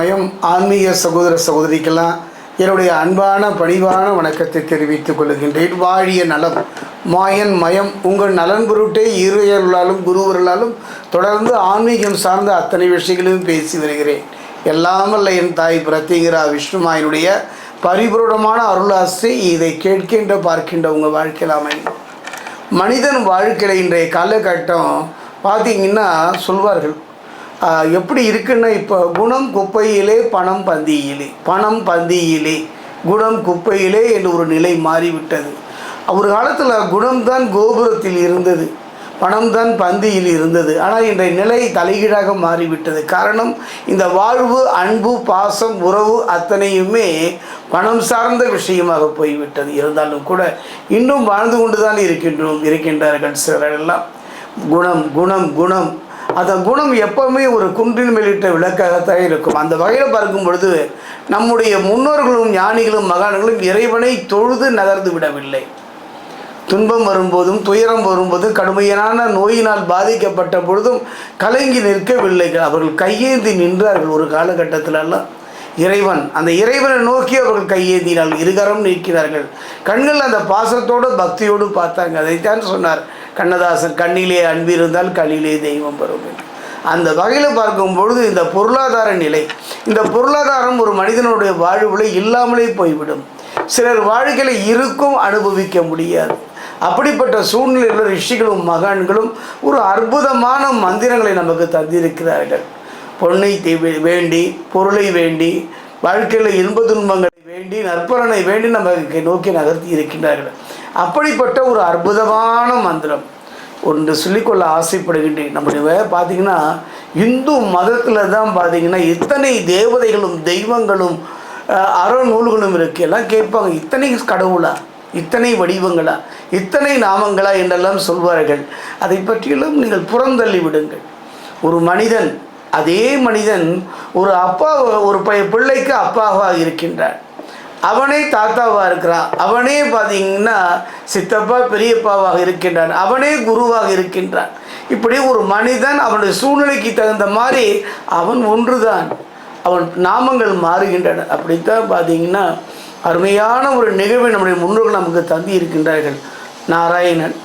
மயம் ஆன்மீக சகோதர சகோதரிக்கெல்லாம் என்னுடைய அன்பான பணிவான வணக்கத்தை தெரிவித்துக் கொள்கின்றேன். வாழிய நலம் மாயன் மயம் உங்கள் நலன் பொருட்டே இருவர்களாலும் குருவர்களாலும் தொடர்ந்து ஆன்மீகம் சார்ந்த அத்தனை விஷயங்களையும் பேசி வருகிறேன். எல்லாம் என் தாய் பிரத்திகரா விஷ்ணுமாயினுடைய பரிபூரணமான அருளாசை இதை கேட்கின்ற பார்க்கின்ற உங்கள் வாழ்க்கையில் அமையும். மனிதன் வாழ்க்கையில் இன்றைய காலகட்டம் பார்த்தீங்கன்னா சொல்வார்கள் எப்படி இருக்குன்னா இப்போ குணம் குப்பையிலே பணம் பந்தியிலே பணம் பந்தியிலே குணம் குப்பையிலே என்று ஒரு நிலை மாறிவிட்டது. ஒரு காலத்தில் குணம்தான் கோபுரத்தில் இருந்தது பணம்தான் பந்தியில் இருந்தது. ஆனால் இன்றைய நிலை தலைகீழாக மாறிவிட்டது. காரணம் இந்த வாழ்வு அன்பு பாசம் உறவு அத்தனையுமே பணம் சார்ந்த விஷயமாக போய்விட்டது. இருந்தாலும் கூட இன்னும் வாழ்ந்து கொண்டு தான் இருக்கின்றோம் இருக்கின்றார்கள் சிலரெல்லாம் குணம் குணம் குணம். அந்த குணம் எப்பவுமே ஒரு குன்றின் மேலிட்ட விளக்காகத்தான் இருக்கும். அந்த வகையில் பார்க்கும் பொழுது நம்முடைய முன்னோர்களும் ஞானிகளும் மகான்களும் இறைவனை தொழுது நகர்ந்து விடவில்லை. துன்பம் வரும்போதும் துயரம் வரும்போதும் கடுமையான நோயினால் பாதிக்கப்பட்ட பொழுதும் கலங்கி நிற்கவில்லை. அவர்கள் கையேந்தி நின்றார்கள் ஒரு காலகட்டத்திலெல்லாம் இறைவன் அந்த இறைவனை நோக்கி அவர்கள் கையேந்தினால் இருகரம் நிற்கிறார்கள் கண்கள் அந்த பாசத்தோடு பக்தியோடு பார்த்தாங்க. அதைத்தான் சொன்னார். கண்ணதாசன் கண்ணிலே அன்பு இருந்தால் கண்ணிலே தெய்வம் வரும் என்று. அந்த வகையில் பார்க்கும் பொழுது இந்த பொருளாதார நிலை இந்த பொருளாதாரம் ஒரு மனிதனுடைய வாழ்வில் இல்லாமலே போய்விடும். சிலர் வாழ்க்கையில் இருக்கும் அனுபவிக்க முடியாது. அப்படிப்பட்ட சூழ்நிலையில் ரிஷிகளும் மகான்களும் ஒரு அற்புதமான மந்திரங்களை நமக்கு தந்திருக்கிறார்கள். பொன்னை வேண்டி பொருளை வேண்டி வாழ்க்கையில் இன்ப துன்பங்களை வேண்டி நற்பலனை வேண்டி நமக்கு நோக்கி நகர்த்தி இருக்கின்றார்கள். அப்படிப்பட்ட ஒரு அற்புதமான மந்திரம். ஒன்று சொல்லிக்கொள்ள ஆசைப்படுகின்றேன். நம்முடைய பார்த்தீங்கன்னா இந்து மதத்தில் தான் பார்த்தீங்கன்னா இத்தனை தேவதைகளும் தெய்வங்களும் அறநூல்களும் இருக்கு. எல்லாம் கேட்பாங்க இத்தனை கடவுளா? இத்தனை வடிவங்களா? இத்தனை நாமங்களா? என்றெல்லாம் சொல்வார்கள். அதை பற்றியெல்லாம் நீங்கள் புறந்தள்ளி விடுங்கள். ஒரு மனிதன் அதே மனிதன் ஒரு அப்பா ஒரு பைய பிள்ளைக்கு அப்பாவாக இருக்கின்றான். அவனே தாத்தாவாக இருக்கிறான். அவனே பார்த்தீங்கன்னா சித்தப்பா பெரியப்பாவாக இருக்கின்றான். அவனே குருவாக இருக்கின்றான். இப்படி ஒரு மனிதன் அவனுடைய சூழ்நிலைக்கு தகுந்த மாதிரி அவன் ஒன்றுதான். அவன் நாமங்கள் மாறுகின்றன. அப்படித்தான் பார்த்தீங்கன்னா அருமையான ஒரு நிகழ்வை நம்முடைய முன்னோர்கள் நமக்கு தந்தி இருக்கின்றார்கள் நாராயணன்.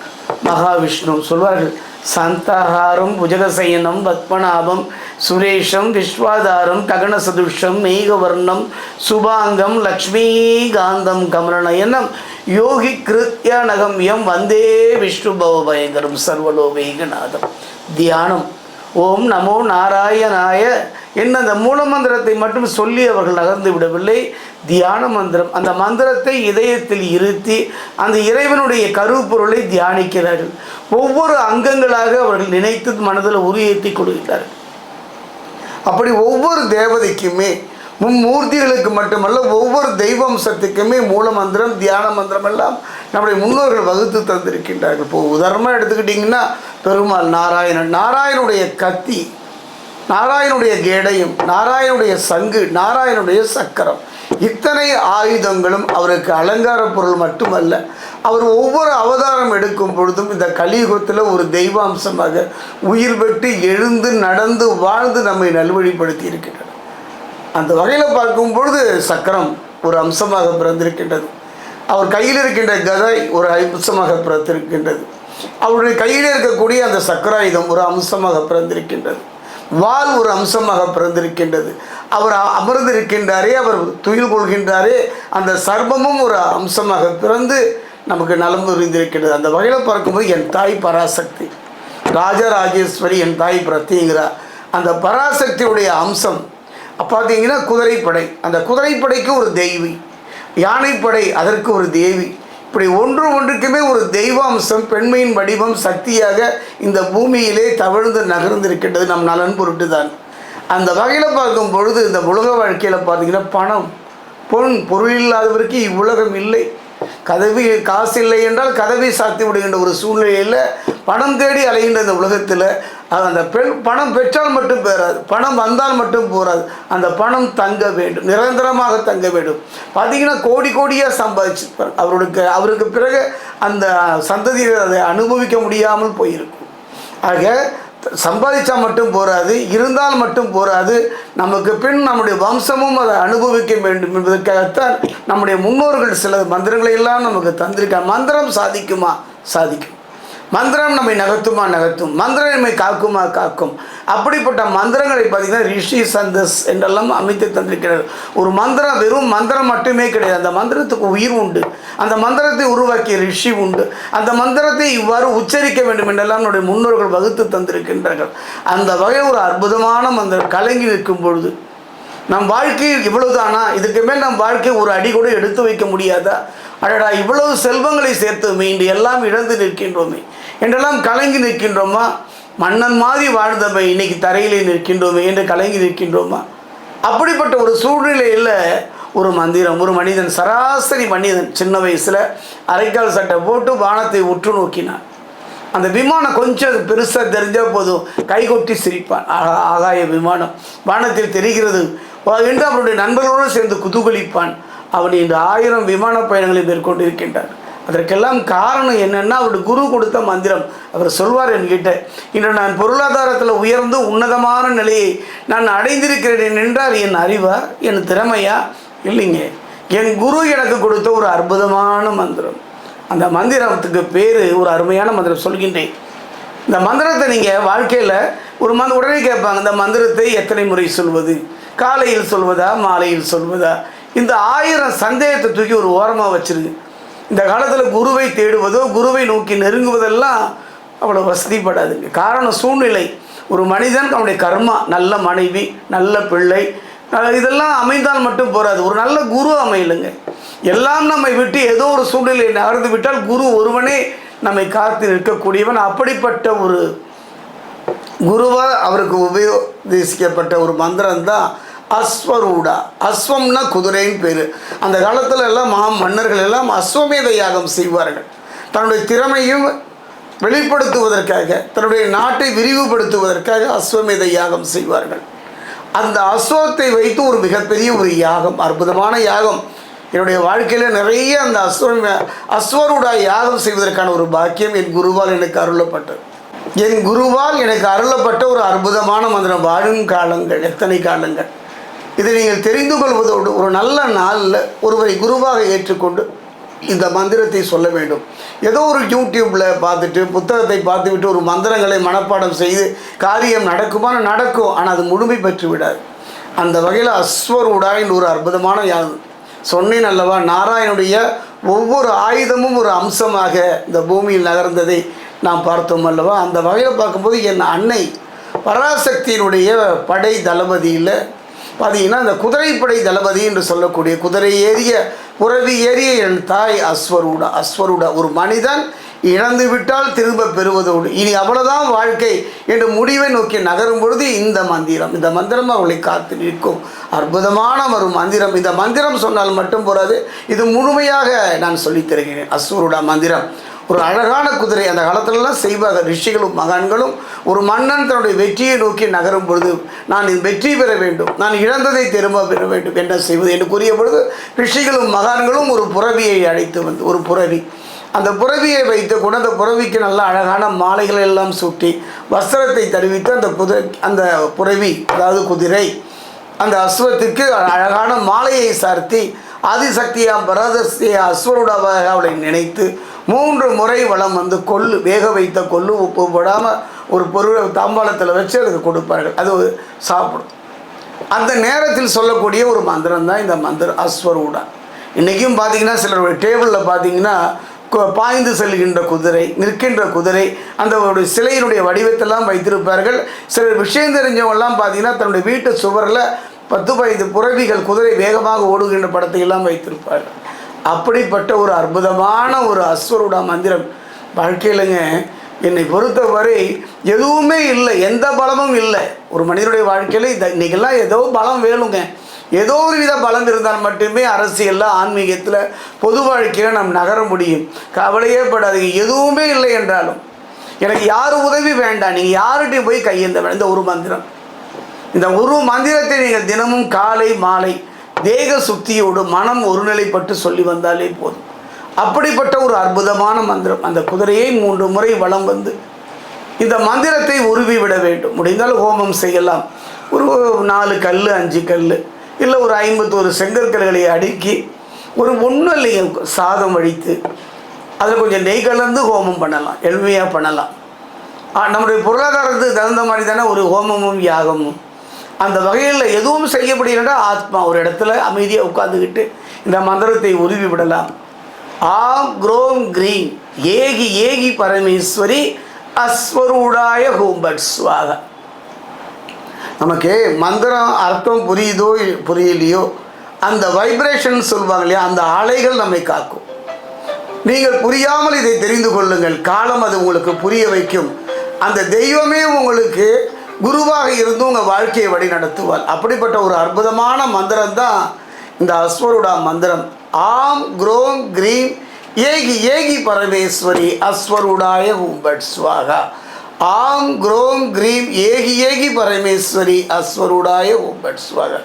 மகாவிஷ்ணு சொல்வார்கள் சந்தஹாரம் புஜகசயனம் பத்மநாபம் சுரேஷம் விஸ்வாதாரம் ககனசதுஷம் மேகவர்ணம் சுபாங்கம் லக்ஷ்மீகாந்தம் கமலநயனம் யோகி கிருத்யானகம் எம் வந்தே விஷ்ணு பவபயங்கரம் சர்வலோகநாதம் தியானம். ஓம் நமோ நாராயணாய என்ன அந்த மூல மந்திரத்தை மட்டும் சொல்லி அவர்கள் நகர்ந்து விடவில்லை. தியான மந்திரம். அந்த மந்திரத்தை இதயத்தில் இருத்தி அந்த இறைவனுடைய கருப்பொருளை தியானிக்கிறார்கள். ஒவ்வொரு அங்கங்களாக அவர்கள் நினைத்து மனதில் உரியேற்றி கொள்கிறார்கள். அப்படி ஒவ்வொரு தேவதைக்குமே மும்மூர்த்திகளுக்கு மட்டுமல்ல ஒவ்வொரு தெய்வம்சத்துக்குமே மூல மந்திரம் தியான மந்திரம் எல்லாம் நம்முடைய முன்னோர்கள் வகுத்து தந்திருக்கின்றார்கள். இப்போ உதாரணமாக எடுத்துக்கிட்டிங்கன்னா பெருமாள் நாராயணன். நாராயணனுடைய கத்தி நாராயணுடைய கேடயம் நாராயணுடைய சங்கு நாராயணுடைய சக்கரம் இத்தனை ஆயுதங்களும் அவருக்கு அலங்கார பொருள் மட்டுமல்ல அவர் ஒவ்வொரு அவதாரம் எடுக்கும் பொழுதும் இந்த கலியுகத்தில் ஒரு தெய்வாம்சமாக உயிர் பெற்று எழுந்து நடந்து வாழ்ந்து நம்மை நல்வழிப்படுத்தி இருக்கின்றனர் அந்த வகையில் பார்க்கும் பொழுது சக்கரம் ஒரு அம்சமாக பிறந்திருக்கின்றது. அவர் கையில் இருக்கின்ற கதை ஒரு அம்சமாக பிறந்திருக்கின்றது. அவருடைய கையில் இருக்கக்கூடிய அந்த சக்கராயுதம் ஒரு அம்சமாக பிறந்திருக்கின்றது. வால் ஒரு அம்சமாக பிறந்திருக்கின்றது. அவர் அமர்ந்திருக்கின்றாரே அவர் துயில் கொள்கின்றாரே அந்த சர்மமும் ஒரு அம்சமாக பிறந்து நமக்கு நலம் புரிந்திருக்கின்றது. அந்த வகையில் பார்க்கும்போது என் தாய் பராசக்தி. ராஜராஜேஸ்வரி என் தாய் பிரத்திங்கிறா அந்த பராசக்தியுடைய அம்சம் பார்த்தீங்கன்னா குதிரைப்படை. அந்த குதிரைப்படைக்கு ஒரு தெய்வி. யானைப்படை அதற்கு ஒரு தேவி. இப்படி ஒன்று ஒன்றுக்குமே ஒரு தெய்வாம்சம் பெண்மையின் வடிவம் சக்தியாக இந்த பூமியிலே தவழ்ந்து நகர்ந்திருக்கின்றது நம் நலன் பொருட்டு தான் அந்த வகையில் பார்க்கும் பொழுது இந்த உலக வாழ்க்கையில் பார்த்தீங்கன்னா பணம் பொன் பொருள் இல்லாதவருக்கு இவ்வுலகம் இல்லை. கதவி காசு இல்லை என்றால் கதவை சாத்தி விடுகின்ற ஒரு சூழ்நிலையில் பணம் தேடி அலைகின்ற இந்த உலகத்தில் அந்த பெண் பணம் பெற்றால் மட்டும் பேராது பணம் வந்தால் மட்டும் போராது அந்த பணம் தங்க வேண்டும் நிரந்தரமாக தங்க வேண்டும். பார்த்தீங்கன்னா கோடி கோடியாக சம்பாதிச்சிருப்பார் அவருக்கு அவருக்கு பிறகு அந்த சந்ததியை அதை அனுபவிக்க முடியாமல் போயிருக்கும். ஆக சம்பாதிச்சா மட்டும் போராது இருந்தால் மட்டும் போராது. நமக்கு பின் நம்முடைய வம்சமும் அதை அனுபவிக்க வேண்டும் என்பதற்காகத்தான் நம்முடைய முன்னோர்கள் சில மந்திரங்களை எல்லாம் நமக்கு தந்திருக்காங்க மந்திரம் சாதிக்குமா? சாதிக்கும். மந்திரம் நம்மை நகர்த்துமா நகர்த்தும். மந்திரம் நம்மை காக்குமா காக்கும். அப்படிப்பட்ட மந்திரங்களை பார்த்தீங்கன்னா ரிஷி சந்தஸ் என்றெல்லாம் அமைத்து தந்திருக்கிறார். ஒரு மந்திரம் வெறும் மந்திரம் மட்டுமே கிடையாது. அந்த மந்திரத்துக்கு உயிர் உண்டு. அந்த மந்திரத்தை உருவாக்கிய ரிஷி உண்டு. அந்த மந்திரத்தை இவ்வாறு உச்சரிக்க வேண்டும் என்றெல்லாம் நம்முடைய முன்னோர்கள் வகுத்து தந்திருக்கின்றார்கள். அந்த வகை ஒரு அற்புதமான மந்திரம். கலங்கி நிற்கும் பொழுது நம் வாழ்க்கையில் இவ்வளவுதானா? இதுக்கு மேல் நம் வாழ்க்கை ஒரு அடி கூட எடுத்து வைக்க முடியாதா? அடடா இவ்வளவு செல்வங்களை சேர்த்தோமே இன்று எல்லாம் இழந்து நிற்கின்றோமே. என்றெல்லாம் கலங்கி நிற்கின்றோமா? மன்னன் மாதிரி வாழ்ந்தமை இன்னைக்கு தரையிலே நிற்கின்றோமே என்று கலங்கி நிற்கின்றோமா? அப்படிப்பட்ட ஒரு சூழ்நிலையில் ஒரு மந்திரம். ஒரு மனிதன் சராசரி மனிதன் சின்ன வயசில் அரைக்கால் சட்டை போட்டு வானத்தை உற்று நோக்கினான். அந்த விமானம் கொஞ்சம் பெருசாக தெரிஞ்சால் போதும். கைகொட்டி சிரிப்பான். ஆகா ஆகாய விமானம். வானத்தில் தெரிகிறது என்று அவருடைய நண்பர்களோடு சேர்ந்து குதூகலிப்பான். அவன் இன்று ஆயிரம் விமான பயணங்களை மேற்கொண்டு இருக்கின்றார் அதற்கெல்லாம் காரணம் என்னென்னா அவருடைய குரு கொடுத்த மந்திரம். அவர் சொல்வார் என்கிட்ட இன்று நான் பொருளாதாரத்தில் உயர்ந்து உன்னதமான நிலையை நான் அடைந்திருக்கிறேன் என்றால் என் அறிவா என் திறமையா? இல்லைங்க. என் குரு எனக்கு கொடுத்த ஒரு அற்புதமான மந்திரம். அந்த மந்திரத்துக்கு பேர் ஒரு அருமையான மந்திரம் சொல்கின்றேன். இந்த மந்திரத்தை நீங்கள் வாழ்க்கையில் ஒரு மந்த உடனே கேட்பாங்க இந்த மந்திரத்தை எத்தனை முறை சொல்வது? காலையில் சொல்வதா மாலையில் சொல்வதா? இந்த ஆயிரம் சந்தேகத்தை தூக்கி ஒரு ஓரமாக வச்சிருங்க இந்த காலத்தில் குருவை தேடுவதோ குருவை நோக்கி நெருங்குவதெல்லாம் அவ்வளோ வசதிப்படாதுங்க. காரணம் சூழ்நிலை. ஒரு மனிதன் அவனுடைய கர்மா நல்ல மனைவி நல்ல பிள்ளை இதெல்லாம் அமைந்தால் மட்டும் போராது ஒரு நல்ல குரு அமையலுங்க. எல்லாம் நம்மை விட்டு ஏதோ ஒரு சூழ்நிலை நகர்ந்து விட்டால் குரு ஒருவனே நம்மை காத்து நிற்கக்கூடியவன். அப்படிப்பட்ட ஒரு குருவாக அவருக்கு உபயோகிக்கப்பட்ட ஒரு மந்திரம் தான் அஸ்வரூடா. அஸ்வம்னா குதிரைன்னு பேர். அந்த காலத்தில் எல்லாம் மா மன்னர்கள் எல்லாம் அஸ்வமேத யாகம் செய்வார்கள். தன்னுடைய திறமையும் வெளிப்படுத்துவதற்காக தன்னுடைய நாட்டை விரிவுபடுத்துவதற்காக அஸ்வமேத யாகம் செய்வார்கள். அந்த அஸ்வத்தை வைத்து ஒரு மிகப்பெரிய ஒரு யாகம் அற்புதமான யாகம். என்னுடைய வாழ்க்கையில் நிறைய அந்த அஸ்வ அஸ்வருடா யாகம் செய்வதற்கான ஒரு பாக்கியம் என் குருவால் எனக்கு அருளப்பட்டது. என் குருவால் எனக்கு அருளப்பட்ட ஒரு அற்புதமான மந்திரம் வாழும் காலங்கள் எத்தனை காலங்கள். இதை நீங்கள் தெரிந்து கொள்வதோடு ஒரு நல்ல நாளில் ஒருவரை குருவாக ஏற்றுக்கொண்டு இந்த மந்திரத்தை சொல்ல வேண்டும். ஏதோ ஒரு யூடியூப்பில் பார்த்துட்டு புத்தகத்தை பார்த்துவிட்டு ஒரு மந்திரங்களை மனப்பாடம் செய்து காரியம் நடக்குமான நடக்கும். ஆனால் அது முழுமை பெற்று விடாது. அந்த வகையில் அஸ்வரூடா என்று ஒரு அற்புதமான யாகம் சொன்னேன் அல்லவா நாராயணுடைய ஒவ்வொரு ஆயுதமும் ஒரு அம்சமாக இந்த பூமியில் நகர்ந்ததை நாம் பார்த்தோம் அல்லவா? அந்த வகையில் பார்க்கும்போது என் அன்னை பராசக்தியினுடைய படை தளபதியில் பார்த்தீங்கன்னா அந்த குதிரைப்படை தளபதி என்று சொல்லக்கூடிய குதிரை ஏறிய புறவி ஏறிய என் தாய் அஸ்வருடா அஸ்வருடா. ஒரு மனிதன் இழந்து விட்டால் திரும்ப பெறுவதோடு. இனி அவ்வளவுதான் வாழ்க்கை என்று முடிவை நோக்கி நகரும் பொழுது இந்த மந்திரம். இந்த மந்திரம் அவளை காத்து நிற்கும். அற்புதமான ஒரு மந்திரம். இந்த மந்திரம் சொன்னால் மட்டும் போறாது இது முழுமையாக நான் சொல்லித் தருகிறேன். அஸ்வருடா மந்திரம். ஒரு அழகான குதிரை அந்த காலத்திலலாம் செய்வாங்க ரிஷிகளும் மகான்களும் ஒரு மன்னன் தன்னுடைய வெற்றியை நோக்கி நகரும் பொழுது நான் இது வெற்றி பெற வேண்டும். நான் இழந்ததை திரும்ப பெற வேண்டும் என்ன செய்வது என்று கூறிய பொழுது ரிஷிகளும் மகான்களும் ஒரு புறவியை அழைத்து வந்து ஒரு புறவி அந்த புறவியை வைத்து கூட அந்த புறவிக்கு நல்ல அழகான மாலைகளை எல்லாம் சூட்டி வஸ்திரத்தை தருவித்து அந்த குதிரை அந்த புறவி அதாவது குதிரை அந்த அஸ்வத்துக்கு அழகான மாலையை சார்த்தி ஆதிசக்தியாம் பரதஸ்திய அஸ்வருடாவாக அவளை நினைத்து மூன்று முறை வளம் வந்து கொள்ளு வேக வைத்த கொள்ளு உப்பு போடாமல் ஒரு பொருளை தாம்பாளத்தில் வச்சு அதுக்கு கொடுப்பார்கள். அது சாப்பிடும். அந்த நேரத்தில் சொல்லக்கூடிய ஒரு மந்திரம் தான் இந்த மந்திரம் அஸ்வரூடா. இன்றைக்கும் பார்த்தீங்கன்னா சிலருடைய டேபிளில் பார்த்தீங்கன்னா பாய்ந்து செல்கின்ற குதிரை நிற்கின்ற குதிரை அந்த ஒரு சிலையினுடைய வடிவத்தெல்லாம் வைத்திருப்பார்கள். சிலர் விஷயம் தெரிஞ்சவங்கெல்லாம் பார்த்தீங்கன்னா தன்னுடைய வீட்டு சுவரில் பத்து பதினைந்து புறவிகள் குதிரை வேகமாக ஓடுகின்ற படத்தையெல்லாம் வைத்திருப்பார்கள். அப்படிப்பட்ட ஒரு அற்புதமான ஒரு அஸ்வருடா மந்திரம் வாழ்க்கையிலங்க என்னை பொறுத்தவரை எதுவுமே இல்லை எந்த பலமும் இல்லை. ஒரு மனிதனுடைய வாழ்க்கையில் இந்த இன்றைக்கெல்லாம் ஏதோ பலம் வேணுங்க. ஏதோ ஒரு வித பலம் இருந்தால் மட்டுமே அரசியலில் ஆன்மீகத்தில் பொது வாழ்க்கையில் நாம் நகர முடியும். கவலையே படாதீங்க எதுவுமே இல்லை என்றாலும். எனக்கு யார் உதவி வேண்டாம் நீங்கள் யார்கிட்டையும் போய் கையேந்த வேண்டாம். இந்த ஒரு மந்திரம். இந்த ஒரு மந்திரத்தை நீங்கள் தினமும் காலை மாலை தேக சுத்தியோடு மனம் ஒருநிலைப்பட்டு சொல்லி வந்தாலே போதும். அப்படிப்பட்ட ஒரு அற்புதமான மந்திரம். அந்த குதிரையை மூன்று முறை வலம் வந்து இந்த மந்திரத்தை உருவி விட வேண்டும். முடிந்தால் ஹோமம் செய்யலாம். ஒரு நாலு கல் அஞ்சு கல் இல்லை ஒரு ஐம்பத்தோரு செங்கற்கல்களை அடுக்கி ஒரு ஒன்றும் இல்லைங்க சாதம் வழித்து அதில் கொஞ்சம் நெய் கலந்து ஹோமம் பண்ணலாம். எளிமையாக பண்ணலாம். நம்முடைய பொருளாதாரத்துக்கு தகுந்த மாதிரி தானே ஒரு ஹோமமும் யாகமும். அந்த வகையில் எதுவும் செய்யப்படுகிறா ஆத்மா ஒரு இடத்துல அமைதியாக உட்காந்துக்கிட்டு இந்த மந்திரத்தை உருவி விடலாம். ஆம் குரோம் கிரீம். ஏகி ஏகி பரமேஸ்வரி அஸ்வரூடாய ஹூம்பட் சுவாக. நமக்கு மந்திரம் அர்த்தம் புரியுதோ புரியலையோ அந்த வைப்ரேஷன் சொல்லுவாங்க இல்லையா அந்த அலைகள் நம்மை காக்கும். நீங்கள் புரியாமல் இதை தெரிந்து கொள்ளுங்கள். காலம் அது உங்களுக்கு புரிய வைக்கும். அந்த தெய்வமே உங்களுக்கு குருவாக இருந்து உங்கள் வாழ்க்கையை வழி நடத்துவார் அப்படிப்பட்ட ஒரு அற்புதமான மந்திரம் தான் இந்த அஸ்வருடா மந்திரம். ஆம் குரோம் கிரீம் ஏகி ஏகி பரமேஸ்வரி அஸ்வருடாய ஹூம்பட் ஸ்வாகா ஆம் குரோம் கிரீம் ஏகி ஏகி பரமேஸ்வரி அஸ்வருடாய ஹூம்பட் ஸ்வாகா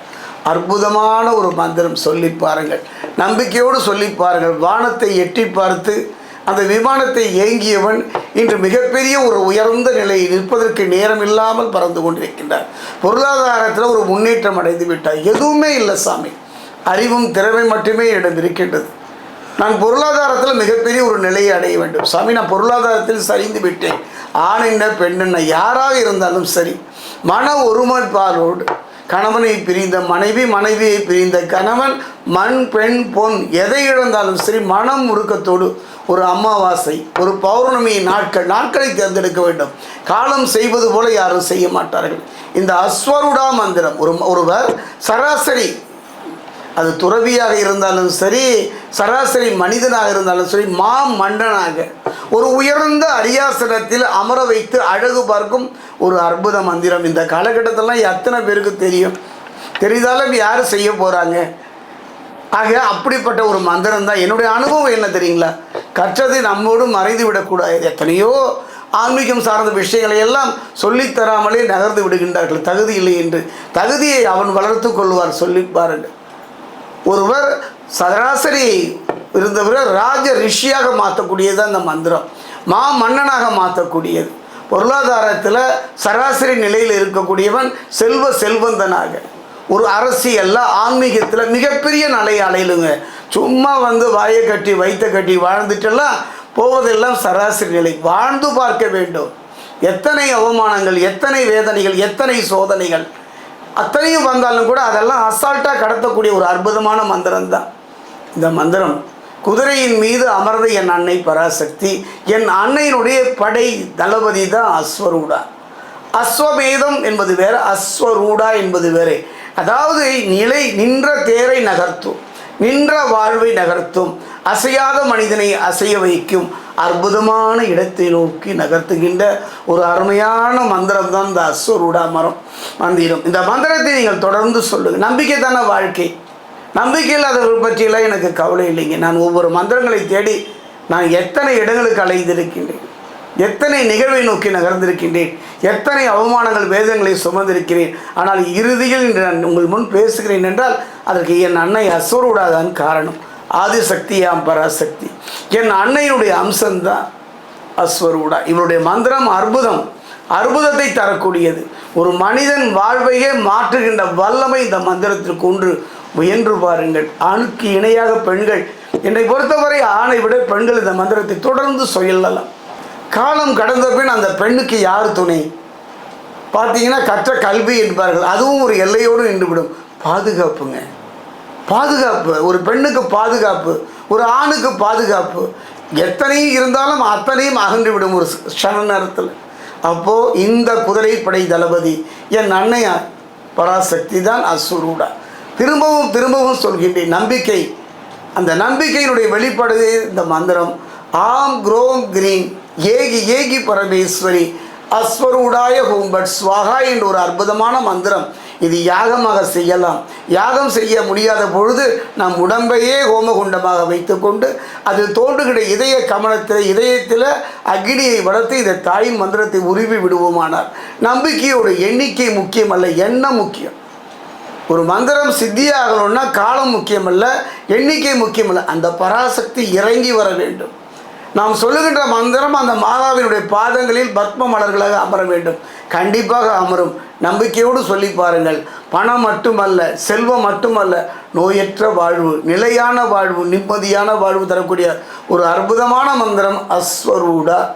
அற்புதமான ஒரு மந்திரம் சொல்லி பாருங்கள். நம்பிக்கையோடு சொல்லி பாருங்கள். வானத்தை எட்டி பார்த்து அந்த விமானத்தை ஏங்கியவன் இன்று மிகப்பெரிய ஒரு உயர்ந்த நிலையில் நிற்பதற்கு நேரம் இல்லாமல் பறந்து கொண்டிருக்கின்றார். பொருளாதாரத்தில் ஒரு முன்னேற்றம் அடைந்து விட்டார். எதுவுமே இல்லை சாமி. அறிவும் திறமை மட்டுமே இடம் இருக்கின்றது நான் பொருளாதாரத்தில் மிகப்பெரிய ஒரு நிலையை அடைய வேண்டும். சாமி நான் பொருளாதாரத்தில் சரிந்து விட்டேன். ஆண் என்ன பெண் என்ன யாராக இருந்தாலும் சரி மன ஒருமைப்பாலோடு கணவனை பிரிந்த மனைவி மனைவியை பிரிந்த கணவன் மண் பெண் பொன் எதை இழந்தாலும் சரி மனம் முறுக்கத்தோடு ஒரு அமாவாசை ஒரு பௌர்ணமி நாட்கள் நாட்களை தேர்ந்தெடுக்க வேண்டும். காலம் செய்வது போல யாரும் செய்ய மாட்டார்கள். இந்த அஸ்வருடா மந்திரம் ஒரு ஒருவர் சராசரி அது துறவியாக இருந்தாலும் சரி சராசரி மனிதனாக இருந்தாலும் சரி மா மன்னனாக ஒரு உயர்ந்த அரியாசனத்தில் அமர வைத்து அழகு பார்க்கும் ஒரு அற்புத மந்திரம். இந்த காலகட்டத்திலாம் எத்தனை பேருக்கு தெரியும்? தெரிந்தாலும் யார் செய்ய போகிறாங்க ஆக அப்படிப்பட்ட ஒரு மந்திரம் தான். என்னுடைய அனுபவம் என்ன தெரியுங்களா? கற்றதை நம்மோடு மறைந்து விடக்கூடாது. எத்தனையோ ஆன்மீகம் சார்ந்த விஷயங்களை எல்லாம் சொல்லித் தராமலே நகர்ந்து விடுகின்றார்கள். தகுதி இல்லை என்று. தகுதியை அவன் வளர்த்து கொள்வார். சொல்லி பாருங்கள். ஒருவர் சராசரி இருந்தவரை ராஜ ரிஷியாக மாற்றக்கூடியது அந்த மந்திரம். மா மன்னனாக மாற்றக்கூடியது. பொருளாதாரத்தில் சராசரி நிலையில் இருக்கக்கூடியவன் செல்வ செல்வந்தனாக. ஒரு அரசியல்ல ஆன்மீகத்தில் மிகப்பெரிய நிலை அலையிலுங்க சும்மா வந்து வாயை கட்டி வைத்த கட்டி வாழ்ந்துட்டெல்லாம் போவதெல்லாம் சராசரி நிலை. வாழ்ந்து பார்க்க வேண்டும். எத்தனை அவமானங்கள் எத்தனை வேதனைகள் எத்தனை சோதனைகள். அத்தனையும் வந்தாலும் கூட அதெல்லாம் அசால்ட்டாக கடத்தக்கூடிய ஒரு அற்புதமான மந்திரம்தான். இந்த மந்திரம் குதிரையின் மீது அமர்ந்த என் அன்னை பராசக்தி என் அன்னையினுடைய படை தளபதி தான் அஸ்வரூடா. அஸ்வமேதம் என்பது வேறு அஸ்வரூடா என்பது வேறு. அதாவது நிலை நின்ற தேரை நகர்த்தும் நின்ற வாழ்வை நகர்த்தும் அசையாத மனிதனை அசைய வைக்கும் அற்புதமான இடத்தை நோக்கி நகர்த்துகின்ற ஒரு அருமையான மந்திரம் தான் இந்த அஸ்வரூடா மரம் மந்திரம். இந்த மந்திரத்தை நீங்கள் தொடர்ந்து சொல்லுங்கள் நம்பிக்கை தானே வாழ்க்கை? நம்பிக்கை இல்லாதவர்கள் பற்றியெல்லாம் எனக்கு கவலை இல்லைங்க. நான் ஒவ்வொரு மந்திரங்களை தேடி நான் எத்தனை இடங்களுக்கு அலைந்திருக்கின்றேன். எத்தனை நிகழ்வை நோக்கி நகர்ந்திருக்கின்றேன். எத்தனை அவமானங்கள் வேதங்களை சுமந்திருக்கிறேன். ஆனால் இறுதியில் இன்று நான் உங்கள் முன் பேசுகிறேன் என்றால் அதற்கு என் அன்னை அஸ்வரூடாதான் காரணம். ஆதிசக்தியாம் பராசக்தி. என் அன்னையினுடைய அம்சம்தான் அஸ்வரூடா. இவருடைய மந்திரம் அற்புதம். அற்புதத்தை தரக்கூடியது. ஒரு மனிதன் வாழ்வையே மாற்றுகின்ற வல்லமை இந்த மந்திரத்திற்கு ஒன்று முயன்று பாருங்கள். ஆணுக்கு இணையாக பெண்கள். என்னை பொறுத்தவரை ஆணை விட பெண்கள் இந்த மந்திரத்தை தொடர்ந்து சொல்லலாம். காலம் கடந்த பின் அந்த பெண்ணுக்கு யார் துணை? பார்த்தீங்கன்னா கற்ற கல்வி என்பார்கள். அதுவும் ஒரு எல்லையோடு நின்றுவிடும். பாதுகாப்புங்க. பாதுகாப்பு. ஒரு பெண்ணுக்கு பாதுகாப்பு. ஒரு ஆணுக்கு பாதுகாப்பு. எத்தனையும் இருந்தாலும் அத்தனையும் அகன்று விடும் ஒரு க்ஷண நேரத்தில். அப்போது இந்த குதிரைப்படை தளபதி என் அன்னையார் பராசக்தி தான் அசுரூடா. திரும்பவும் திரும்பவும் சொல்கின்றேன் நம்பிக்கை. அந்த நம்பிக்கையினுடைய வெளிப்பாடு இந்த மந்திரம் ஆம் குரோம் கிரீம் ஏகி ஏகி பரமேஸ்வரி அஸ்வரூடாய ஹோம்பட் ஸ்வாகா என்ற ஒரு அற்புதமான மந்திரம். இது யாகமாக செய்யலாம். யாகம் செய்ய முடியாத பொழுது நம் உடம்பையே ஹோமகுண்டமாக வைத்துக்கொண்டு அது தோன்றுகிற இதய கமலத்தில் இதயத்தில் அக்னியை வளர்த்து இந்த தாய் மந்திரத்தை உருவி விடுவோமானார் நம்பிக்கையோட எண்ணிக்கை முக்கியம் அல்ல எண்ணம் முக்கியம். ஒரு மந்திரம் சித்தியாகணும்னா காலம் முக்கியமல்ல எண்ணிக்கை முக்கியமல்ல. அந்த பராசக்தி இறங்கி வர வேண்டும். நாம் சொல்லுகின்ற மந்திரம் அந்த மாதாவினுடைய பாதங்களில் பத்ம மலர்களாக அமர வேண்டும். கண்டிப்பாக அமரும். நம்பிக்கையோடு சொல்லி பாருங்கள். பணம் மட்டுமல்ல செல்வம் மட்டுமல்ல நோயற்ற வாழ்வு நிலையான வாழ்வு நிம்மதியான வாழ்வு தரக்கூடிய ஒரு அற்புதமான மந்திரம் அஸ்வரூடா.